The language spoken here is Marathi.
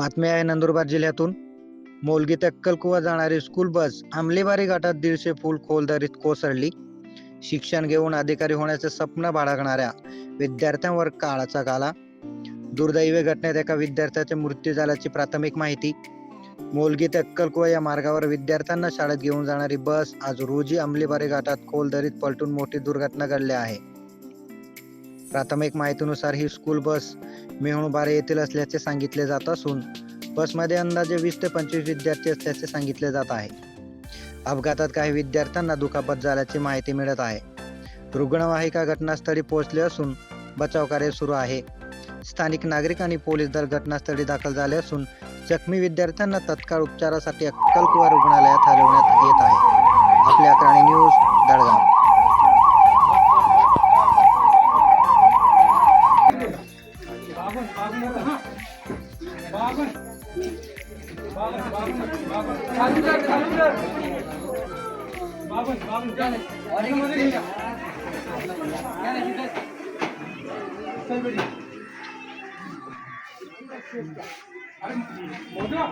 बातम्या आहे नंदुरबार जिल्ह्यातून. मोलगी ते अक्कलकुवा जाणारी स्कूल बस आंबलेबारी घाटात दीडशे फूल खोल दरीत कोसळली. शिक्षण घेऊन अधिकारी होण्याचे स्वप्न बाळगणाऱ्या विद्यार्थ्यांवर काळाचा गाला. दुर्दैवी घटनेत एका विद्यार्थ्याचा मृत्यू झाल्याची प्राथमिक माहिती. मोलगी ते अक्कलकुवा या मार्गावर विद्यार्थ्यांना शाळेत घेऊन जाणारी बस आज रोजी अंमलीबारी घाटात खोल दरीत पलटून मोठी दुर्घटना घडली आहे. प्राथमिक माहितीनुसार ही स्कूल बस मेहुणबारे येथील असल्याचे सांगितले जात असून बसमध्ये अंदाजे वीस ते पंचवीस विद्यार्थी असल्याचे सांगितले जात आहे. अपघातात काही विद्यार्थ्यांना दुखापत झाल्याची माहिती मिळत आहे. रुग्णवाहिका घटनास्थळी पोहोचले असून बचाव कार्य सुरू आहे. स्थानिक नागरिक आणि पोलीस दल घटनास्थळी दाखल झाले असून जखमी विद्यार्थ्यांना तत्काळ उपचारासाठी अक्कलकुवा रुग्णालयात हलवण्यात येत आहे. బాగుంది బాగుంది బాగుంది బాగుంది బాగుంది బాగుంది బాగుంది బాగుంది బాగుంది మొదలు